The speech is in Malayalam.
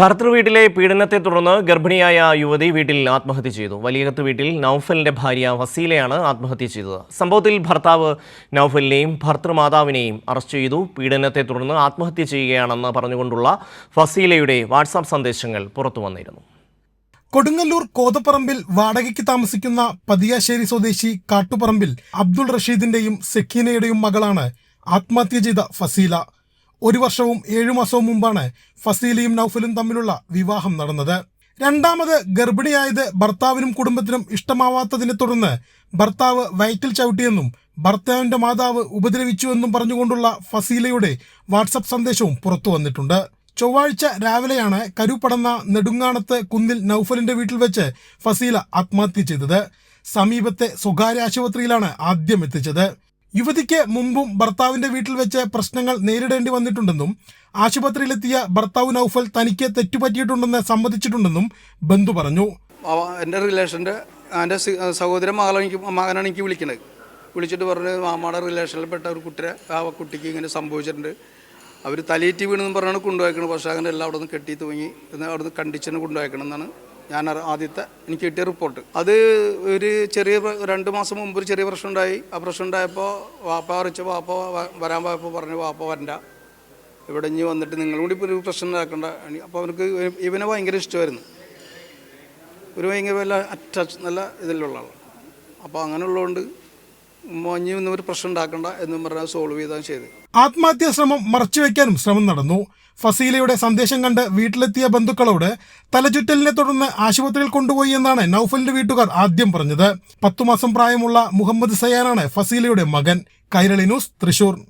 ഭർത്തൃ വീട്ടിലെ പീഡനത്തെ തുടർന്ന് ഗർഭിണിയായ യുവതി വീട്ടിൽ ആത്മഹത്യ ചെയ്തു. വലിയകത്ത് വീട്ടിൽ നൌഫലിന്റെ ഭാര്യ വസീലയാണ് ആത്മഹത്യ ചെയ്തത്. സംഭവത്തിൽ ഭർത്താവ് നൌഫലിനെയും ഭർത്തൃമാതാവിനെയും അറസ്റ്റ് ചെയ്തു. പീഡനത്തെ തുടർന്ന് ആത്മഹത്യ ചെയ്യുകയാണെന്ന് പറഞ്ഞുകൊണ്ടുള്ള ഫസീലയുടെ വാട്സാപ്പ് സന്ദേശങ്ങൾ പുറത്തു വന്നിരുന്നു. കൊടുങ്ങല്ലൂർ കോതപ്പറമ്പിൽ വാടകയ്ക്ക് താമസിക്കുന്ന പതിയാശ്ശേരി സ്വദേശി കാട്ടുപറമ്പിൽ അബ്ദുൾ റഷീദിന്റെയും സെഖീനയുടെയും മകളാണ് ആത്മഹത്യ ചെയ്ത ഫസീല. ഒരു വർഷവും ഏഴു മാസവും മുമ്പാണ് ഫസീലിയും നൌഫലും തമ്മിലുള്ള വിവാഹം നടന്നത്. രണ്ടാമത് ഗർഭിണിയായത് ഭർത്താവിനും കുടുംബത്തിനും ഇഷ്ടമാവാത്തതിനെ തുടർന്ന് ഭർത്താവ് വയറ്റിൽ ചവിട്ടിയെന്നും ഭർത്താവിന്റെ മാതാവ് ഉപദ്രവിച്ചുവെന്നും പറഞ്ഞുകൊണ്ടുള്ള ഫസീലയുടെ വാട്സപ്പ് സന്ദേശവും പുറത്തു വന്നിട്ടുണ്ട്. ചൊവ്വാഴ്ച രാവിലെയാണ് കരുപടന്ന നെടുങ്ങാണത്ത് കുന്നിൽ നൌഫലിന്റെ വീട്ടിൽ വെച്ച് ഫസീല ആത്മഹത്യ ചെയ്തത്. സമീപത്തെ സ്വകാര്യ ആശുപത്രിയിലാണ് ആദ്യം എത്തിച്ചത്. യുവതിക്ക് മുമ്പും ഭർത്താവിന്റെ വീട്ടിൽ വെച്ച് പ്രശ്നങ്ങൾ നേരിടേണ്ടി വന്നിട്ടുണ്ടെന്നും ആശുപത്രിയിലെത്തിയ ഭർത്താവ് നൌഫൽ തനിക്ക് തെറ്റുപറ്റിയിട്ടുണ്ടെന്ന് സമ്മതിച്ചിട്ടുണ്ടെന്നും ബന്ധു പറഞ്ഞു. എന്റെ റിലേഷന്റെ എന്റെ സഹോദരൻ മകളെനിക്ക് മകനാണ് എനിക്ക് വിളിക്കണത്. വിളിച്ചിട്ട് പറഞ്ഞ് മാമാടെ റിലേഷനിൽപ്പെട്ട ഒരു കുട്ടിയെ ആ കുട്ടിക്ക് ഇങ്ങനെ സംഭവിച്ചിട്ടുണ്ട്. അവർ തലയേറ്റി വീണെന്ന് പറഞ്ഞാണ് കൊണ്ടുപോയക്കണത്. പക്ഷേ അങ്ങനെ എല്ലാം അവിടെ നിന്ന് കെട്ടി തൂങ്ങി അവിടെ നിന്ന് കണ്ടിച്ചന് കൊണ്ടുപോയക്കണം എന്നാണ് ഞാൻ ആദ്യത്തെ എനിക്ക് കിട്ടിയ റിപ്പോർട്ട് അത് ഒരു ചെറിയ രണ്ട് മാസം മുമ്പ് ഒരു ചെറിയ പ്രശ്നം ഉണ്ടായി ആ പ്രശ്നം ഉണ്ടായപ്പോൾ വാപ്പ അറിയിച്ച വാപ്പ വരാൻ പോയപ്പോൾ പറഞ്ഞു വാപ്പ വരണ്ട. ഇവിടെ ഇനി വന്നിട്ട് നിങ്ങളും കൂടി ഇപ്പോൾ ഒരു പ്രശ്നം ഉണ്ടാക്കണ്ട. അപ്പോൾ അവർക്ക് ഇവനെ ഭയങ്കര ഇഷ്ടമായിരുന്നു. ഒരു ഭയങ്കര വല്ല അറ്റാച്ച് നല്ല ഇതിലുള്ള ആളാണ്. അപ്പോൾ അങ്ങനെയുള്ളതുകൊണ്ട് ഒരു പ്രശ്നം ഉണ്ടാക്കണ്ട എന്നും പറഞ്ഞാൽ സോൾവ് ചെയ്താൽ ചെയ്ത് ആത്മഹത്യാ ശ്രമം മറച്ചുവെക്കാനും ശ്രമം നടന്നു. ഫസീലയുടെ സന്ദേശം കണ്ട് വീട്ടിലെത്തിയ ബന്ധുക്കളോട് തലചുറ്റലിനെ തുടർന്ന് ആശുപത്രിയിൽ കൊണ്ടുപോയി എന്നാണ് നൌഫലിന്റെ വീട്ടുകാർ ആദ്യം പറഞ്ഞത്. പത്തു മാസം പ്രായമുള്ള മുഹമ്മദ് സയാനാണ് ഫസീലയുടെ മകൻ. കൈരളി ന്യൂസ് തൃശൂർ.